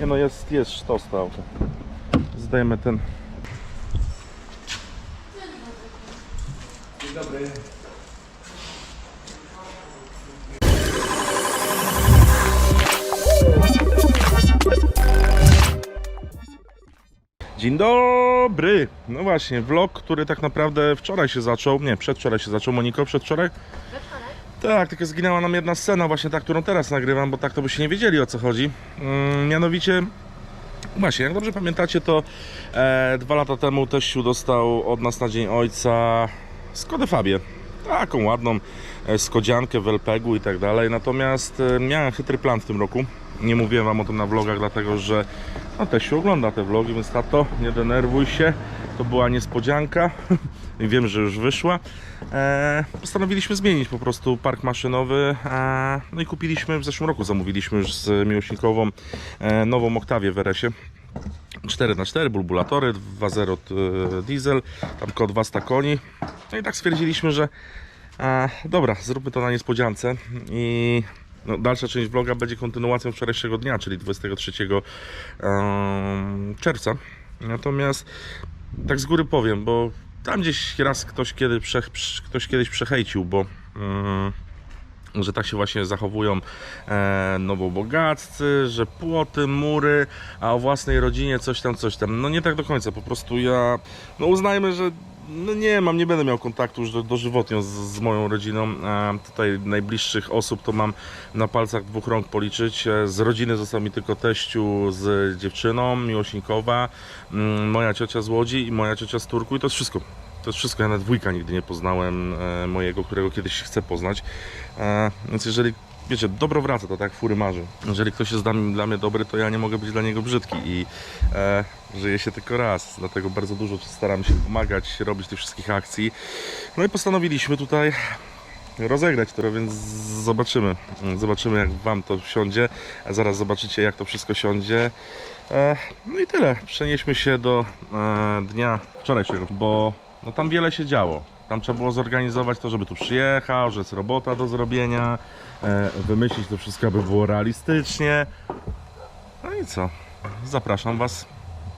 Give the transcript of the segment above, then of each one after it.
Nie no, jest, jest sztos to auto. Zdajemy ten... Dzień dobry. Dzień dobry! No właśnie, vlog, który tak naprawdę wczoraj się zaczął, nie, przedwczoraj się zaczął, Moniko, przedwczoraj? Tak, tylko zginęła nam jedna scena, właśnie ta, którą teraz nagrywam, bo tak to byście nie wiedzieli o co chodzi. Mm, mianowicie, właśnie, jak dobrze pamiętacie, to e, dwa lata temu teściu dostał od nas na Dzień Ojca Skodę Fabię. Taką ładną e, skodziankę w LPG-u i tak dalej. Natomiast e, miałem chytry plan w tym roku. Nie mówiłem wam o tym na vlogach, dlatego że no, teściu ogląda te vlogi, więc tato, nie denerwuj się. To była niespodzianka wiem, że już wyszła. E, postanowiliśmy zmienić po prostu park maszynowy. E, no i kupiliśmy w zeszłym roku, zamówiliśmy już z miłośnikową e, nową Oktawię w RS-ie. 4x4, bulbulatory, 2.0 e, diesel, tam kod 200 koni. No i tak stwierdziliśmy, że e, dobra, zróbmy to na niespodziance i no, dalsza część vloga będzie kontynuacją wczorajszego dnia, czyli 23 em, czerwca. Natomiast tak z góry powiem, bo tam gdzieś raz ktoś, kiedy prze, ktoś kiedyś przehejcił, bo że tak się właśnie zachowują e, nowobogaccy, że płoty, mury, a o własnej rodzinie coś tam, coś tam. No nie tak do końca, po prostu ja, no uznajmy, że no nie mam, nie będę miał kontaktu już do, dożywotnio z, z moją rodziną. E, tutaj najbliższych osób to mam na palcach dwóch rąk policzyć. E, z rodziny został mi tylko teściu z dziewczyną, miłośnikowa, mm, moja ciocia z Łodzi i moja ciocia z Turku i to jest wszystko. To jest wszystko, ja nawet wujka nigdy nie poznałem e, mojego, którego kiedyś chcę poznać. E, więc jeżeli, wiecie, dobro wraca, to tak fury marzy. Jeżeli ktoś jest dla mnie, dobry, to ja nie mogę być dla niego brzydki i e, żyje się tylko raz. Dlatego bardzo dużo staram się pomagać, robić tych wszystkich akcji. No i postanowiliśmy tutaj rozegrać to, więc zobaczymy. Zobaczymy jak Wam to siądzie, a zaraz zobaczycie jak to wszystko siądzie. E, no i tyle. Przenieśmy się do e, dnia wczorajszego, bo no, tam wiele się działo. Tam trzeba było zorganizować to, żeby tu przyjechał, że jest robota do zrobienia, e, wymyślić to wszystko, aby było realistycznie. No i co? Zapraszam Was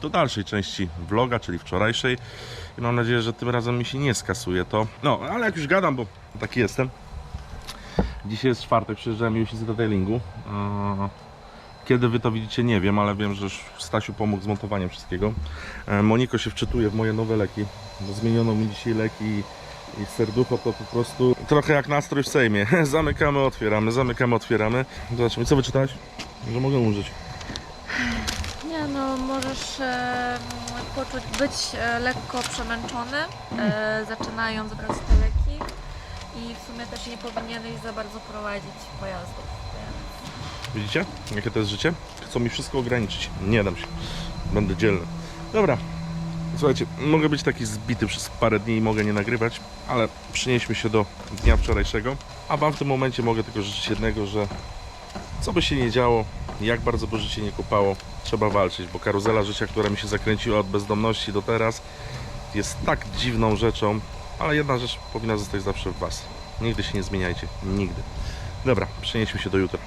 do dalszej części vloga, czyli wczorajszej. I mam nadzieję, że tym razem mi się nie skasuje to. No, ale jak już gadam, bo taki jestem. Dzisiaj jest czwartek, przyjeżdżałem miłośnicy detailingu. Eee, Kiedy wy to widzicie, nie wiem, ale wiem, że już Stasiu pomógł z montowaniem wszystkiego. E, Moniko się wczytuje w moje nowe leki. Zmieniono mi dzisiaj leki i, serducho to po prostu trochę jak nastrój w Sejmie. zamykamy, otwieramy, zamykamy, otwieramy. Zobaczymy, co wyczytałeś? Że mogę użyć. Nie no, możesz e, poczuć, być e, lekko przemęczony, e, zaczynając brać te leki i w sumie też nie powinieneś za bardzo prowadzić pojazdów. Więc Widzicie, jakie to jest życie? Chcą mi wszystko ograniczyć. Nie dam się. Będę dzielny. Dobra. Słuchajcie, mogę być taki zbity przez parę dni i mogę nie nagrywać, ale przenieśmy się do dnia wczorajszego. A Wam w tym momencie mogę tylko życzyć jednego, że co by się nie działo, jak bardzo by życie nie kupało, trzeba walczyć, bo karuzela życia, która mi się zakręciła od bezdomności do teraz, jest tak dziwną rzeczą, ale jedna rzecz powinna zostać zawsze w Was. Nigdy się nie zmieniajcie. Nigdy. Dobra, przenieśmy się do jutra.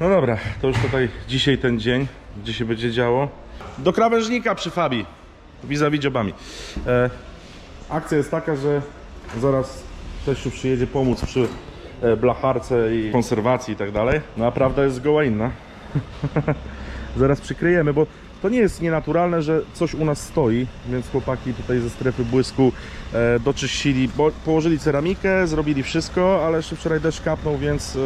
No dobra, to już tutaj dzisiaj ten dzień, gdzie się będzie działo. Do krawężnika przy Fabii, vis-a-vis. E, akcja jest taka, że zaraz teściu przyjedzie pomóc przy e, blacharce i konserwacji i tak dalej. No a prawda jest zgoła inna. zaraz przykryjemy, bo to nie jest nienaturalne, że coś u nas stoi, więc chłopaki tutaj ze strefy błysku e, doczyścili, bo położyli ceramikę, zrobili wszystko, ale jeszcze wczoraj deszcz kapnął, więc e,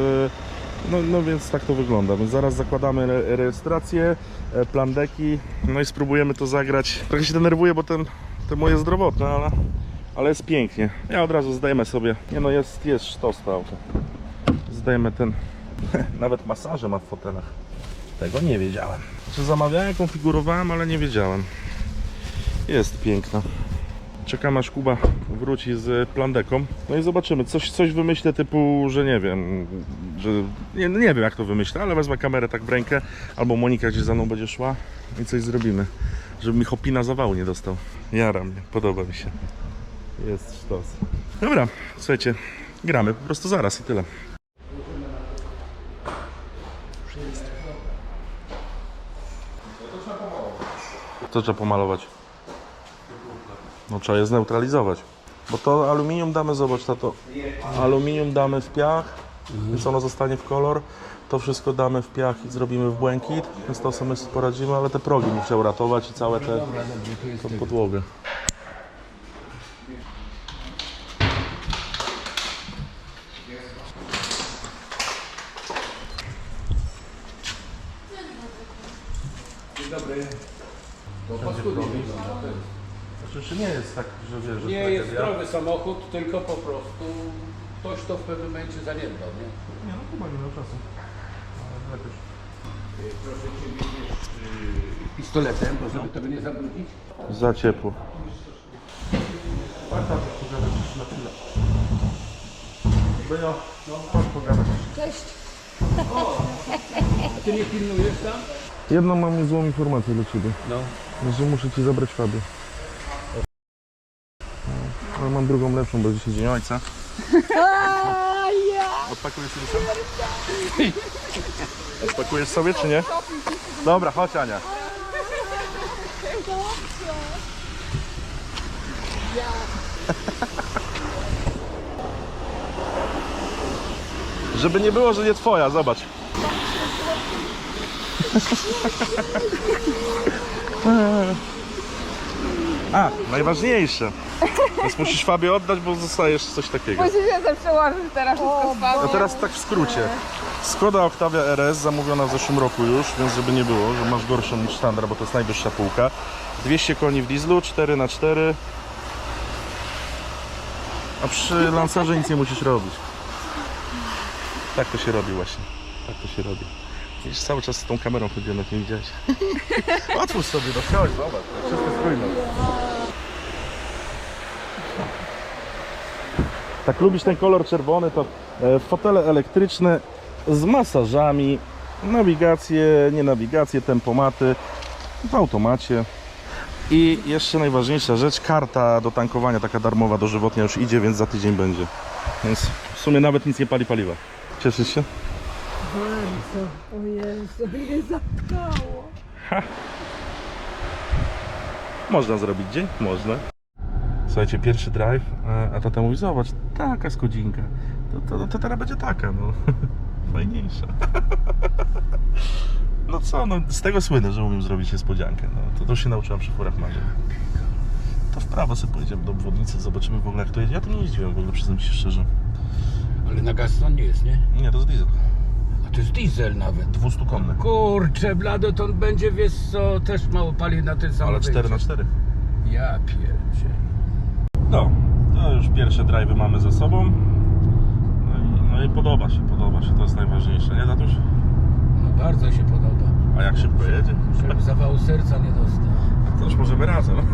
no, no więc tak to wygląda. Więc zaraz zakładamy re rejestrację, e, plan deki, no i spróbujemy to zagrać. Trochę się denerwuję, bo ten, te moje zdrowotne, ale, ale jest pięknie. Ja od razu zdejmę sobie, nie no jest, jest sztos to auto. Zdejmę ten, nawet masaże ma w fotelach. Tego nie wiedziałem. Czy zamawiałem, konfigurowałem, ale nie wiedziałem. Jest piękna. Czekam aż Kuba wróci z plandeką. No i zobaczymy. Coś, coś wymyślę typu, że nie wiem, że nie, nie wiem jak to wymyślę, ale wezmę kamerę tak w rękę, albo Monika gdzieś za mną będzie szła i coś zrobimy. Żeby mi hopina zawału nie dostał. Jara mnie, podoba mi się. Jest sztos. Dobra, słuchajcie, gramy po prostu zaraz i tyle. Co trzeba pomalować? No trzeba je zneutralizować. Bo to aluminium damy, zobacz to aluminium damy w piach, więc ono zostanie w kolor. To wszystko damy w piach i zrobimy w błękit, więc to sobie poradzimy, ale te progi muszę uratować i całe te tą podłogę. To paskudnie wygląda. Znaczy nie jest tak, że wiesz, że Nie jest zdrowy samochód, tylko po prostu ktoś to w pewnym momencie zaniedbał, nie? Nie, no chyba nie miał czasu. Ale jakoś... Proszę Cię, biegniesz y, pistoletem, bo żeby tego nie zabrudzić. Za ciepło. Chodź tam pogadać na chwilę. Benio, no chodź pogadać. A Ty nie pilnujesz tam? Jedną mam złą informację dla Ciebie. No. Że muszę Ci zabrać Fabię. Ale mam drugą lepszą, bo dzisiaj dzień ojca. Odpakujesz sobie sam? Odpakujesz sobie czy nie? Dobra, chodź Ania. Żeby nie było, że nie twoja, zobacz. A, najważniejsze. Więc musisz Fabie oddać, bo zostajesz coś takiego. Musisz się przełożyć teraz wszystko z A teraz tak w skrócie. Skoda Octavia RS zamówiona w zeszłym roku już, więc żeby nie było, że masz gorszą niż standard, bo to jest najwyższa półka. 200 koni w dieslu, 4x4. A przy Lancerze nic nie musisz robić. Tak to się robi właśnie. Tak to się robi. Widzisz, cały czas z tą kamerą chodziłem, jak nie widziałeś. Otwórz sobie, no chodź, zobacz, wszystko spójne. Tak lubisz ten kolor czerwony, to e, fotele elektryczne z masażami, nawigacje, nie nawigacje, tempomaty w automacie. I jeszcze najważniejsza rzecz, karta do tankowania, taka darmowa, dożywotnia już idzie, więc za tydzień będzie. Więc w sumie nawet nic nie pali paliwa. Cieszysz się? O Jezu, mnie zapkało. Można zrobić dzień? Można. Słuchajcie, pierwszy drive, e, a tata mówi, zobacz, taka skodzinka. To, to, to teraz będzie taka, no. Fajniejsza. No co, no z tego słynę, że umiem zrobić niespodziankę. No, to, to się nauczyłem przy furach marzeń. To w prawo sobie pojedziemy do obwodnicy, zobaczymy w ogóle jak to jedzie. Ja tu nie jeździłem w ogóle, przyznam się szczerze. Ale na gaz to nie jest, nie? Nie, to jest diesel. A to jest diesel nawet. 200 konny. Kurczę, blado, to on będzie, wiesz co, też mało pali na ten sam Ale 4 na 4 Ja pierdzie. No, to już pierwsze drive'y mamy za sobą. No i, no i podoba się, podoba się, to jest najważniejsze, nie tatuś? No bardzo się podoba. A jak szybko jedzie? Żeby zawału serca nie dostał. To już możemy razem.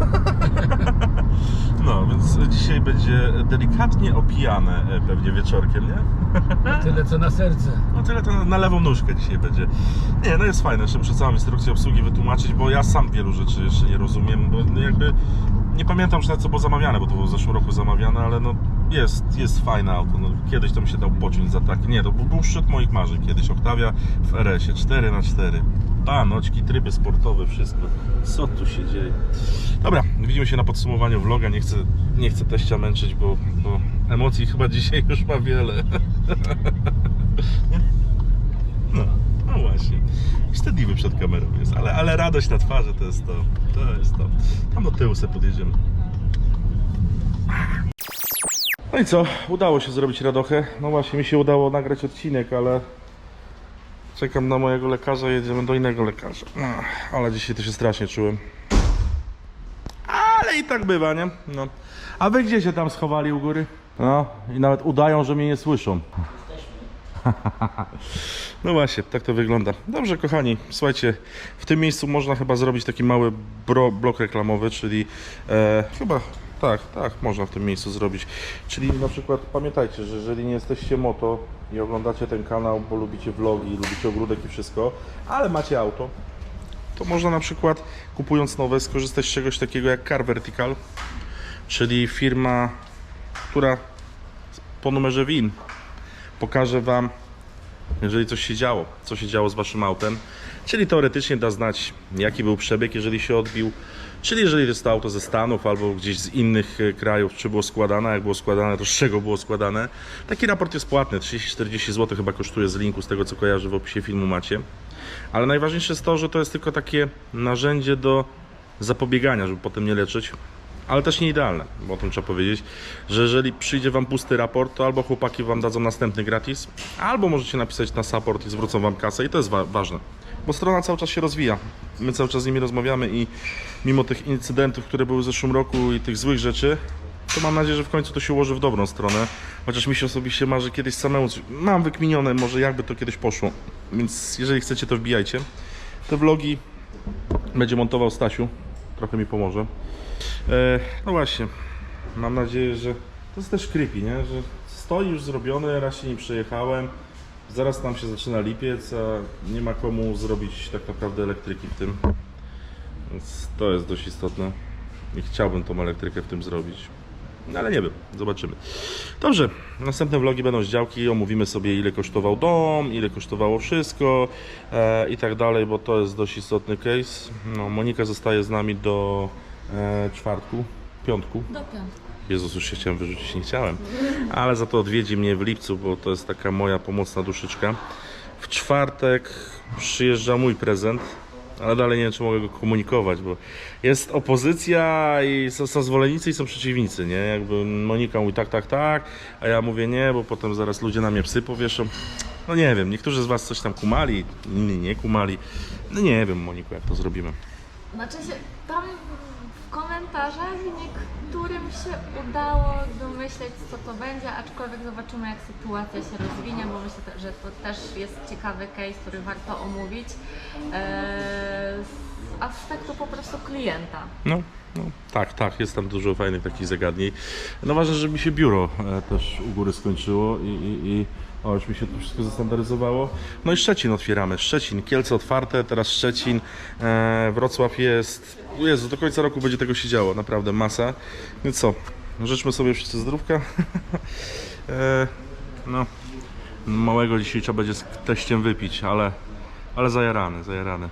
No, więc dzisiaj będzie delikatnie opijane e, pewnie wieczorkiem, nie? Tyle co na serce. No tyle to na- na lewą nóżkę dzisiaj będzie. Nie, no jest fajne, jeszcze muszę całą instrukcję obsługi wytłumaczyć, bo ja sam wielu rzeczy jeszcze nie rozumiem, bo no jakby nie pamiętam już nawet co było zamawiane, bo to było w zeszłym roku zamawiane, ale no jest, jest fajne auto. No, kiedyś to mi się dał pociąć za taki. Nie, to był, był szczyt moich marzeń kiedyś. Octavia w RS-ie 4x4. Panoczki, tryby sportowe, wszystko. Co tu się dzieje? Dobra, widzimy się na podsumowaniu vloga. Nie chcę, nie chcę teścia męczyć, bo, bo emocji chyba dzisiaj już ma wiele. No, no właśnie. Wstydliwy przed kamerą jest, ale, ale radość na twarzy to jest to. To jest to. Tam do tyłu sobie podjedziemy. No i co? Udało się zrobić radochę. No właśnie, mi się udało nagrać odcinek, ale czekam na mojego lekarza, jedziemy do innego lekarza. No, ale dzisiaj to się strasznie czułem. Ale i tak bywa, nie? No. A wy gdzie się tam schowali u góry? No, i nawet udają, że mnie nie słyszą. No właśnie, tak to wygląda. Dobrze, kochani, słuchajcie, w tym miejscu można chyba zrobić taki mały bro, blok reklamowy, czyli e, chyba tak, tak, można w tym miejscu zrobić. Czyli na przykład pamiętajcie, że jeżeli nie jesteście moto i oglądacie ten kanał, bo lubicie vlogi, lubicie ogródek i wszystko, ale macie auto, to można na przykład kupując nowe skorzystać z czegoś takiego jak Car Vertical, czyli firma, która po numerze WIN pokaże Wam jeżeli coś się działo, co się działo z waszym autem, Czyli teoretycznie da znać, jaki był przebieg, jeżeli się odbił. Czyli jeżeli jest to auto ze Stanów albo gdzieś z innych e, krajów, czy było składane, jak było składane, to z czego było składane. Taki raport jest płatny, 30-40 zł chyba kosztuje z linku, z tego co kojarzę w opisie filmu macie. Ale najważniejsze jest to, że to jest tylko takie narzędzie do zapobiegania, żeby potem nie leczyć. Ale też nie idealne, bo o tym trzeba powiedzieć, że jeżeli przyjdzie Wam pusty raport, to albo chłopaki Wam dadzą następny gratis, albo możecie napisać na support i zwrócą Wam kasę i to jest wa- ważne, bo strona cały czas się rozwija. My cały czas z nimi rozmawiamy i mimo tych incydentów, które były w zeszłym roku i tych złych rzeczy, to mam nadzieję, że w końcu to się ułoży w dobrą stronę. Chociaż mi się osobiście marzy kiedyś samemu, mam wykminione może jakby to kiedyś poszło, więc jeżeli chcecie to wbijajcie. Te vlogi będzie montował Stasiu, trochę mi pomoże. E, no właśnie, mam nadzieję, że to jest też creepy, nie? Że stoi już zrobione, raz się nie przejechałem, zaraz tam się zaczyna lipiec, a nie ma komu zrobić tak naprawdę elektryki w tym. Więc to jest dość istotne i chciałbym tą elektrykę w tym zrobić. No ale nie wiem, zobaczymy. Dobrze, następne vlogi będą z działki, omówimy sobie ile kosztował dom, ile kosztowało wszystko e, i tak dalej, bo to jest dość istotny case. No, Monika zostaje z nami do e, czwartku, piątku. Do piątku. Jezus, już się chciałem wyrzucić, nie chciałem. Ale za to odwiedzi mnie w lipcu, bo to jest taka moja pomocna duszyczka. W czwartek przyjeżdża mój prezent, ale dalej nie wiem, czy mogę go komunikować, bo jest opozycja i są, są zwolennicy i są przeciwnicy, nie? Jakby Monika mówi tak, tak, tak, a ja mówię nie, bo potem zaraz ludzie na mnie psy powieszą. No nie wiem, niektórzy z Was coś tam kumali, inni nie kumali. No nie wiem, Moniko, jak to zrobimy. Znaczy się, tam w komentarzach niektórym się udało domyśleć, co to będzie, aczkolwiek zobaczymy, jak sytuacja się rozwinie, bo myślę, że to też jest ciekawy case, który warto omówić eee, z aspektu po prostu klienta. No, no, tak, tak, jest tam dużo fajnych takich zagadnień. No ważne, żeby mi się biuro e, też u góry skończyło i, i, i o, już mi się to wszystko zestandaryzowało. No i Szczecin otwieramy, Szczecin, Kielce otwarte, teraz Szczecin, e, Wrocław jest, Jezu, do końca roku będzie tego się działo, naprawdę masa. Więc co, życzmy sobie wszyscy zdrówka. e, no, małego dzisiaj trzeba będzie z teściem wypić, ale, ale zajarany, zajarany.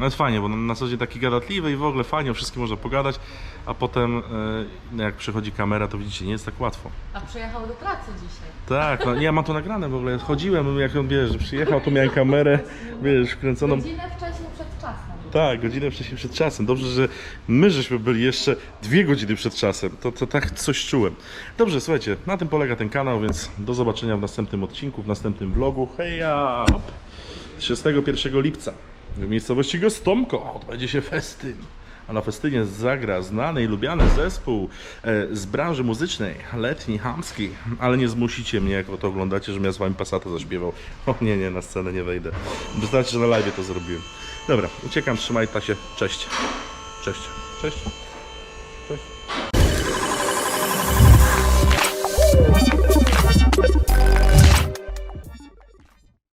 No jest fajnie, bo na- co dzień taki gadatliwy i w ogóle fajnie, o wszystkim można pogadać, a potem e, jak przychodzi kamera, to widzicie, nie jest tak łatwo. A przyjechał do pracy dzisiaj. Tak, no, ja mam to nagrane w ogóle, chodziłem, jak on, wiesz, przyjechał, to miałem kamerę, wiesz, wkręconą... Godzinę wcześniej przed czasem. Tak, godzinę wcześniej przed czasem. Dobrze, że my żeśmy byli jeszcze dwie godziny przed czasem. To, to tak coś czułem. Dobrze, słuchajcie, na tym polega ten kanał, więc do zobaczenia w następnym odcinku, w następnym vlogu. Heja! 31 lipca w miejscowości Gostomko odbędzie się festyn. A na festynie zagra znany i lubiany zespół e, z branży muzycznej, letni, hamski. Ale nie zmusicie mnie, jak to oglądacie, żebym ja z wami Passata zaśpiewał. O nie, nie, na scenę nie wejdę. Wystarczy, że na live to zrobiłem. Dobra, uciekam, trzymaj się. Cześć. Cześć. Cześć.